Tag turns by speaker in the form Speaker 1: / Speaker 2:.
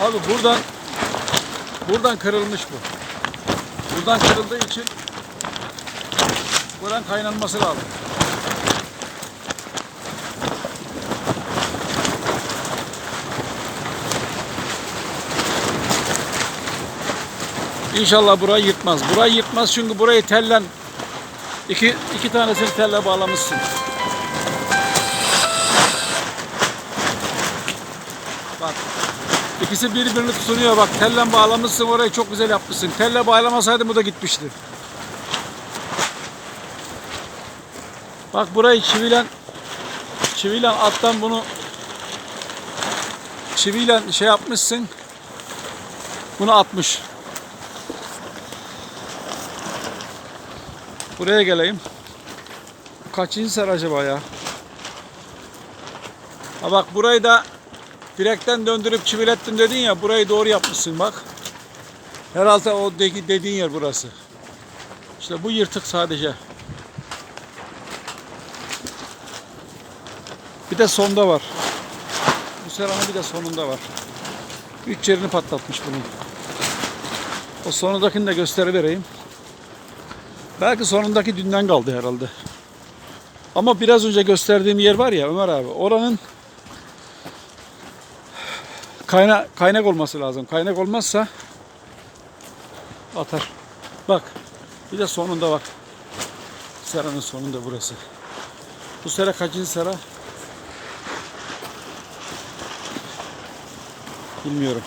Speaker 1: Abi buradan buradan kırılmış bu. Buradan kırıldığı için buradan kaynanması lazım. İnşallah burayı yırtmaz. Burayı yırtmaz çünkü burayı tellen iki, iki tanesini telle bağlamışsın. Bak. İkisi birbirini tutunuyor bak. Telle bağlamışsın orayı çok güzel yapmışsın. Telle bağlamasaydın bu da gitmişti. Bak burayı çivilen çiviyle alttan bunu çiviyle şey yapmışsın. Bunu atmış. Buraya geleyim. Kaçıncı ser acaba ya? Ha bak burayı da direkten döndürüp çivilettim dedin ya burayı doğru yapmışsın bak. Herhalde o de- dediğin yer burası. İşte bu yırtık sadece. Bir de sonda var. Bu seranın bir de sonunda var. Üç yerini patlatmış bunun. O sonundakini de gösterivereyim. Belki sonundaki dünden kaldı herhalde. Ama biraz önce gösterdiğim yer var ya Ömer abi oranın kayna, kaynak olması lazım. Kaynak olmazsa atar. Bak bir de sonunda bak. Seranın sonunda burası. Bu sera kaçıncı sera? Bilmiyorum.